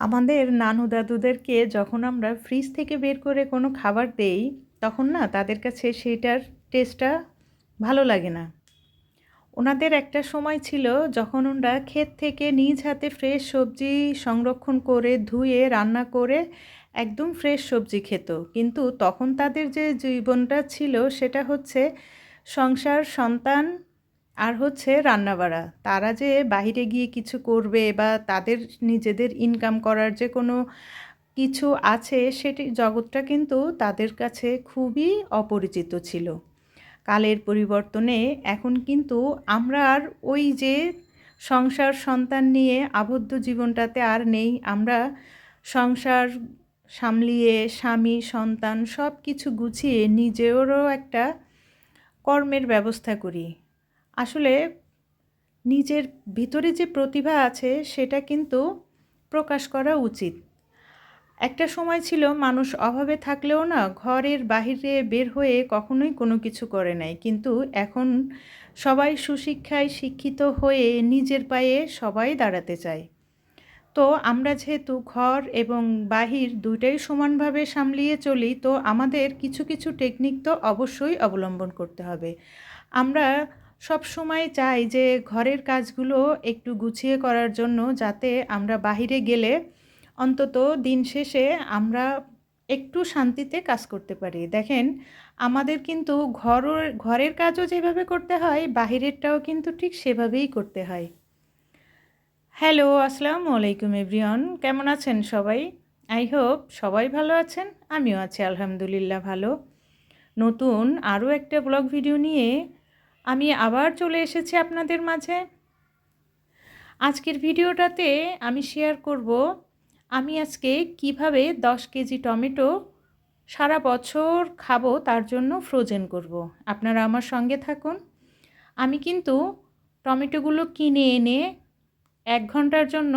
আমাদের নানু দাদুদেরকে যখন আমরা ফ্রিজ থেকে বের করে কোনো খাবার দেই, তখন না তাদের কাছে সেইটার টেস্টটা ভালো লাগে না। ওনাদের একটা সময় ছিল যখন ওনারা ক্ষেত থেকে নিজ হাতে ফ্রেশ সবজি সংরক্ষণ করে, ধুয়ে, রান্না করে একদম ফ্রেশ সবজি খেত। কিন্তু তখন তাদের যে জীবনটা ছিল সেটা হচ্ছে সংসার, সন্তান আর হচ্ছে রান্নাবাড়া। তারা যে বাহিরে গিয়ে কিছু করবে বা তাদের নিজেদের ইনকাম করার যে কোনো কিছু আছে, সেটি জগৎটা কিন্তু তাদের কাছে খুবই অপরিচিত ছিল। কালের পরিবর্তনে এখন কিন্তু আমরা আর ওই যে সংসার সন্তান নিয়ে আবদ্ধ জীবনটাতে আর নেই। আমরা সংসার সামলিয়ে, স্বামী, সন্তান সব কিছু গুছিয়ে নিজেরও একটা কর্মের ব্যবস্থা করি। আসলে নিজের ভিতরে যে প্রতিভা আছে, সেটা কিন্তু প্রকাশ করা উচিত। একটা সময় ছিল মানুষ অভাবে থাকলেও না, ঘরের বাহিরে বের হয়ে কখনোই কোনো কিছু করে নাই। কিন্তু এখন সবাই সুশিক্ষায় শিক্ষিত হয়ে নিজের পায়ে সবাই দাঁড়াতে চায়। তো আমরা যেহেতু ঘর এবং বাহির দুইটাই সমানভাবে সামলিয়ে চলি, তো আমাদের কিছু কিছু টেকনিক তো অবশ্যই অবলম্বন করতে হবে। আমরা সব সময় চাই যে ঘরের কাজগুলো একটু গুছিয়ে করার জন্য যাতে আমরা বাহিরে গেলে অন্তত দিন শেষে আমরা একটু শান্তিতে কাজ করতে পারি। দেখেন, আমাদের কিন্তু ঘরের ঘরের কাজও যেভাবে করতে হয়, বাহিরেরটাও কিন্তু ঠিক সেভাবেই করতে হয়। হ্যালো, আসসালামু আলাইকুম এভরিওয়ান, কেমন আছেন সবাই? আই হোপ সবাই ভালো আছেন, আমিও আছি আলহামদুলিল্লাহ ভালো। নতুন আরও একটা ব্লগ ভিডিও নিয়ে আমি আবার চলে এসেছি আপনাদের মাঝে। আজকের ভিডিওটাতে আমি শেয়ার করব, আমি আজকে কীভাবে দশ কেজি টমেটো সারা বছর খাব তার জন্য ফ্রোজেন করব। আপনারা আমার সঙ্গে থাকুন। আমি কিন্তু টমেটোগুলো কিনে এনে এক ঘণ্টার জন্য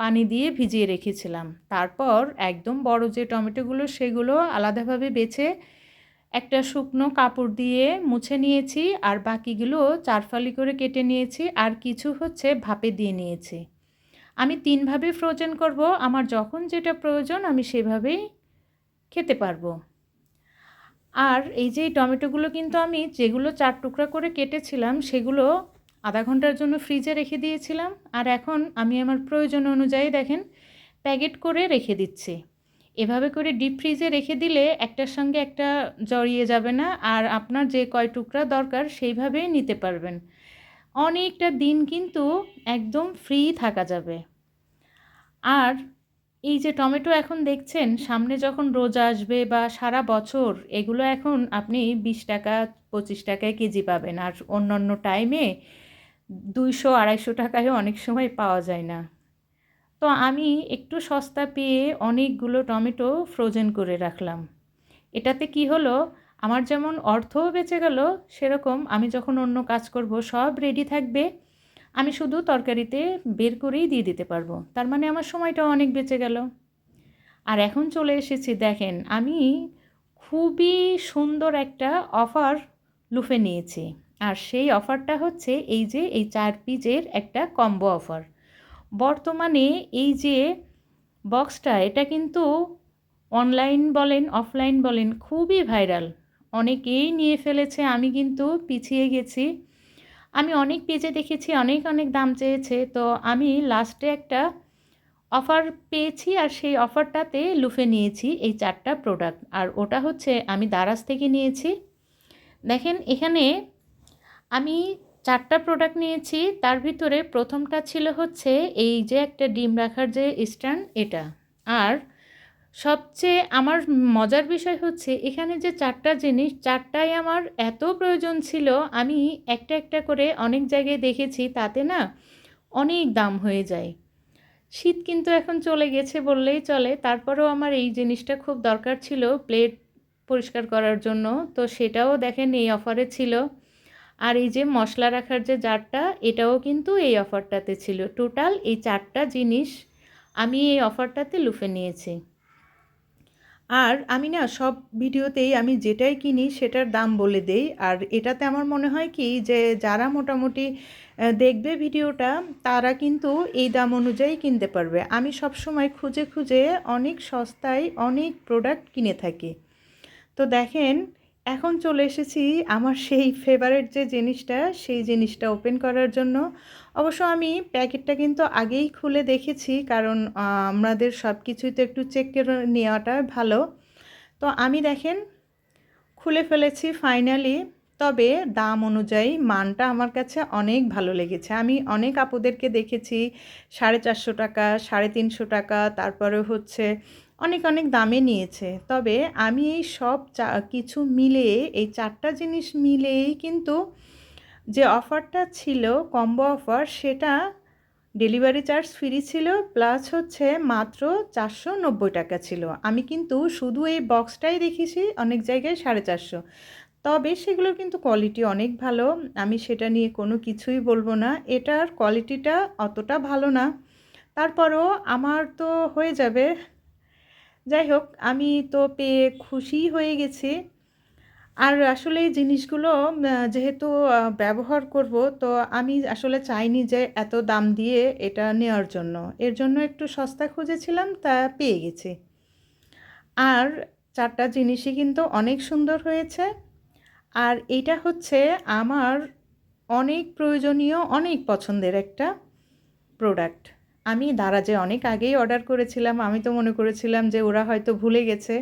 পানি দিয়ে ভিজিয়ে রেখেছিলাম। তারপর একদম বড় যে টমেটোগুলো, সেগুলো আলাদাভাবে বেছে একটা শুকনো কাপড় দিয়ে মুছে নিয়েছি আর বাকিগুলো চারফালি করে কেটে নিয়েছি আর কিছু হচ্ছে ভাপে দিয়ে নিয়েছি। আমি তিনভাবে ফ্রোজেন করব, আমার যখন যেটা প্রয়োজন আমি সেভাবেই খেতে পারব। আর এই যে টমেটোগুলো কিন্তু আমি যেগুলো চার টুকরা করে কেটেছিলাম, সেগুলো আধা ঘণ্টার জন্য ফ্রিজে রেখে দিয়েছিলাম। আর এখন আমি আমার প্রয়োজন অনুযায়ী দেখেন প্যাকেট করে রেখে দিচ্ছি। এভাবে করে ডিপ ফ্রিজে রেখে দিলে একটার সঙ্গে একটা জড়িয়ে যাবে না আর আপনার যে কয় টুকরা দরকার সেইভাবেই নিতে পারবেন। অনেকটা দিন কিন্তু একদম ফ্রি থাকা যাবে। আর এই যে টমেটো এখন দেখছেন, সামনে যখন রোজা আসবে বা সারা বছর, এগুলো এখন আপনি বিশ টাকা, পঁচিশ টাকায় কেজি পাবেন। আর অন্য অন্য টাইমে দুইশো, আড়াইশো টাকায় অনেক সময় পাওয়া যায় না। তো আমি একটু সস্তা পেয়ে অনেকগুলো টমেটো ফ্রোজেন করে রাখলাম। এটাতে কি হলো? আমার যেমন অর্থও বেঁচে গেল, সেরকম আমি যখন অন্য কাজ করব, সব রেডি থাকবে, আমি শুধু তরকারিতে বের করেই দিয়ে দিতে পারব। তার মানে আমার সময়টাও অনেক বেঁচে গেল। আর এখন চলে এসেছি, দেখেন, আমি খুবই সুন্দর একটা অফার লুফে নিয়েছি। আর সেই অফারটা হচ্ছে এই যে, এই চার পিজের একটা কম্বো অফার বর্তমানে এই যে বক্সটা, এটা কিন্তু অনলাইন বলেন অফলাইন বলেন, খুবই ভাইরাল অনেকেই নিয়ে ফেলেছে, আমি কিন্তু পিছিয়ে গেছি। আমি অনেক পেজে দেখেছি, অনেক অনেক দাম চেয়েছে। তো আমি লাস্টে একটা অফার পেয়েছি আর সেই অফারটাতে লুফে নিয়েছি এই চারটা প্রোডাক্ট আর ওটা হচ্ছে, আমি দারাজ থেকে নিয়েছি। দেখেন, এখানে আমি চারটা প্রোডাক্ট নিয়েছি, তার ভিতরে প্রথমটা ছিল হচ্ছে এই যে একটা ডিম রাখার যে স্ট্যান্ড এটা। আর সবচেয়ে আমার মজার বিষয় হচ্ছে এখানে যে চারটা জিনিস, চারটাই আমার এত প্রয়োজন ছিল, আমি একটা একটা করে অনেক জায়গায় দেখেছি, তাতে না অনেক দাম হয়ে যায়। শীত কিন্তু এখন চলে গেছে বললেই চলে, তারপরেও আমার এই জিনিসটা খুব দরকার ছিল, প্লেট পরিষ্কার করার জন্য, তো সেটাও দেখেন এই অফারে ছিল। আর এই যে মশলা রাখার যে জারটা, এটাও কিন্তু এই অফারটাতে ছিল। টোটাল এই চারটা জিনিস আমি এই অফারটাতে লুফে নিয়েছি। আর আমি না সব ভিডিওতেই আমি যেটাই কিনি সেটার দাম বলে দেই। আর এটাতে আমার মনে হয় কি যে যারা মোটামুটি দেখবে ভিডিওটা, তারা কিন্তু এই দাম অনুযায়ী কিনতে পারবে। আমি সব সময় খুঁজে খুঁজে অনেক সস্তায় অনেক প্রোডাক্ট কিনে থাকি। তো দেখেন এখন চলে এসেছি আমার সেই ফেভারেট যে জিনিসটা, সেই জিনিসটা ওপেন করার জন্য। অবশ্য আমি প্যাকেটটা কিন্তু আগেই খুলে দেখেছি, কারণ আমাদের সব কিছুই তো একটু চেক করে নেওয়াটা ভালো। তো আমি দেখেন, খুলে ফেলেছি ফাইনালি তবে দাম অনুযায়ী মানটা আমার কাছে অনেক ভালো লেগেছে। আমি অনেক আপুদেরকে দেখেছি, সাড়ে চারশো টাকা, সাড়ে তিনশো টাকা, তারপরে হচ্ছে অনেক অনেক দামে নিয়েছে। তবে আমি এই সব চা, কিছু মিলে এই চারটা জিনিস মিলেই কিন্তু যে অফারটা ছিল, কম্বো অফার, সেটা ডেলিভারি চার্জ ফ্রি ছিল, প্লাস হচ্ছে মাত্র চারশো নব্বই টাকা ছিল। আমি কিন্তু শুধু এই বক্সটাই দেখেছি, অনেক জায়গায় সাড়ে চারশো। তবে সেগুলোর কিন্তু কোয়ালিটি অনেক ভালো, আমি সেটা নিয়ে কোনো কিছুই বলব না। এটার কোয়ালিটিটা অতটা ভালো না। তারপরও আমার তো হয়ে যাবে যাই হোক, আমি তো পেয়ে খুশি হয়ে গেছি। আর আসলে এই জিনিসগুলো যেহেতু ব্যবহার করব, তো আমি আসলে চাইনি যে এত দাম দিয়ে এটা নেওয়ার জন্য। এর জন্য একটু সস্তা খুঁজেছিলাম, তা পেয়ে গেছি। আর চারটা জিনিসই কিন্তু অনেক সুন্দর হয়েছে। আর এটা হচ্ছে আমার অনেক প্রয়োজনীয়, অনেক পছন্দের একটা প্রোডাক্ট আমি দারাজে অনেক আগেই অর্ডার করেছিলাম। আমি তো মনে করেছিলাম যে ওরা হয়তো ভুলে গেছে।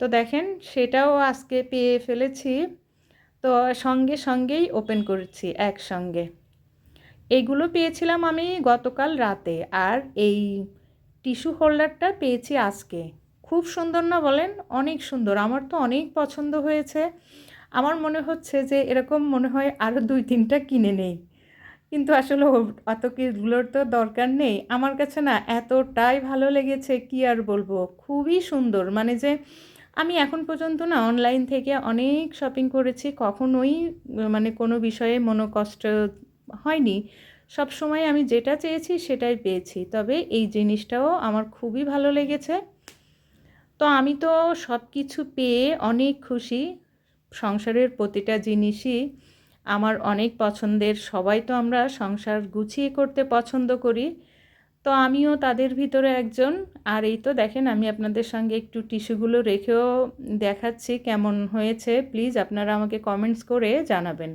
তো দেখেন, সেটাও আজকে পেয়ে ফেলেছি। তো সঙ্গে সঙ্গেই ওপেন করেছি, একসঙ্গে। এইগুলো পেয়েছিলাম আমি গতকাল রাতে। আর এই টিস্যু হোল্ডারটা পেয়েছি আজকে। খুব সুন্দর না বলেন? অনেক সুন্দর। আমার তো অনেক পছন্দ হয়েছে। আমার মনে হচ্ছে যে এরকম মনে হয় আরও দুই তিনটা কিনে নেই। কিন্তু আসলে অত কিছুগুলোর তো দরকার নেই। আমার কাছে না এতটাই ভালো লেগেছে কি আর বলব? খুবই সুন্দর। মানে যে আমি এখন পর্যন্ত না অনলাইন থেকে অনেক শপিং করেছি। কখনোই মানে কোনো বিষয়ে মনোকষ্ট হয়নি। সব সময় আমি যেটা চেয়েছি সেটাই পেয়েছি। তবে এই জিনিসটাও আমার খুবই ভালো লেগেছে। তো আমি তো সব কিছু পেয়ে অনেক খুশি। সংসারের প্রতিটা জিনিসই। আমার অনেক পছন্দের, সবাই তো আমরা সংসার গুছিয়ে করতে পছন্দ করি। তো আমিও তাদের ভিতরে একজন। আর এই তো দেখেন, আমি আপনাদের সঙ্গে একটু টিস্যুগুলো রেখেও দেখাচ্ছি কেমন হয়েছে। প্লিজ, আপনারা আমাকে কমেন্টস করে জানাবেন।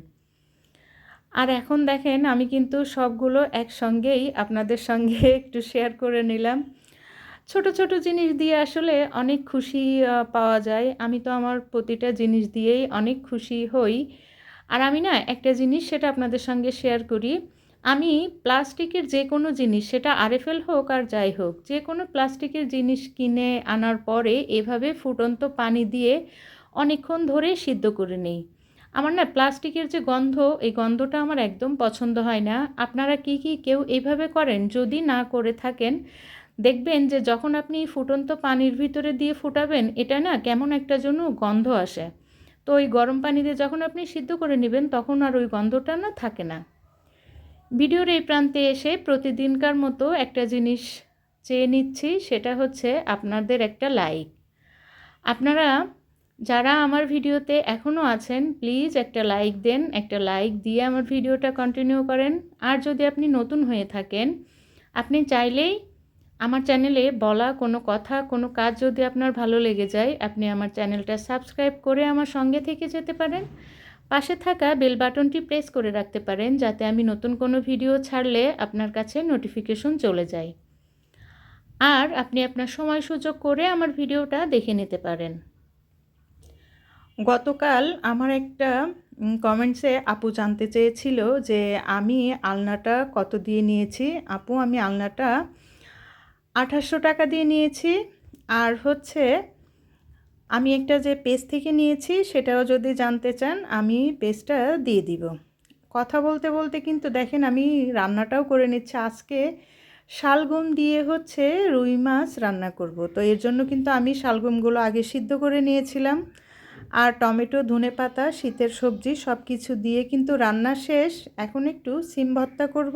আর এখন দেখেন, আমি কিন্তু সবগুলো একসঙ্গেই আপনাদের সঙ্গে একটু শেয়ার করে নিলাম। ছোট ছোট জিনিস দিয়ে আসলে অনেক খুশি পাওয়া যায়। আমি তো আমার প্রতিটা জিনিস দিয়েই অনেক খুশি হই। আর আমি না একটা জিনিস সেটা আপনাদের সঙ্গে শেয়ার করি। আমি প্লাস্টিকের যে কোনো জিনিস, সেটা আরএফএল হোক আর যাই হোক যে কোনো প্লাস্টিকের জিনিস কিনে আনার পরে এভাবে ফুটন্ত পানি দিয়ে অনেকক্ষণ ধরে সিদ্ধ করে নিই। আমার না প্লাস্টিকের যে গন্ধ, এই গন্ধটা আমার একদম পছন্দ হয় না। আপনারা কি কি কেউ এইভাবে করেন? যদি না করে থাকেন, দেখবেন যে যখন আপনি ফুটন্ত পানির ভিতরে দিয়ে ফুটাবেন, এটা না কেমন একটা জন্য গন্ধ আসে। তো ওই গরম পানি দিয়ে যখন আপনি সিদ্ধ করে নেবেন, তখন আর ওই গন্ধটা না থাকে না। ভিডিওর এই প্রান্তে এসে প্রতিদিনকার মতো একটা জিনিস চেয়ে নিচ্ছি, সেটা হচ্ছে আপনাদের একটা লাইক। আপনারা যারা আমার ভিডিওতে এখনও আছেন, প্লিজ একটা লাইক দেন, একটা লাইক দিয়ে আমার ভিডিওটা কন্টিনিউ করেন। আর যদি আপনি নতুন হয়ে থাকেন, আপনি চাইলেই আমার চ্যানেলে বলা কোনো কথা, কোনো কাজ যদি আপনার ভালো লেগে যায়, আপনি আমার চ্যানেলটা সাবস্ক্রাইব করে আমার সঙ্গে থেকে যেতে পারেন। পাশে থাকা বেল বাটনটি প্রেস করে রাখতে পারেন, যাতে আমি নতুন কোনো ভিডিও ছাড়লে আপনার কাছে নোটিফিকেশন চলে যায়। আর আপনি আপনার সময় সুযোগ করে আমার ভিডিওটা দেখে নিতে পারেন। গতকাল আমার একটা কমেন্টসে আপু জানতে চেয়েছিল যে, আমি আলনাটা কত দিয়ে নিয়েছি? আপু, আমি আলনাটা আঠাশশো টাকা দিয়ে নিয়েছি। আর হচ্ছে, আমি একটা যে পেজ থেকে নিয়েছি, সেটাও যদি জানতে চান, আমি পেজটা দিয়ে দিব। কথা বলতে বলতে কিন্তু দেখেন, আমি রান্নাটাও করে নিচ্ছি। আজকে শালগম দিয়ে হচ্ছে রুই মাছ রান্না করব। তো এর জন্য কিন্তু আমি শালগমগুলো আগে সিদ্ধ করে নিয়েছিলাম। আর টমেটো, ধনে পাতা, শীতের সবজি সব কিছু দিয়ে কিন্তু রান্না শেষ। এখন একটু সিম ভর্তা করব।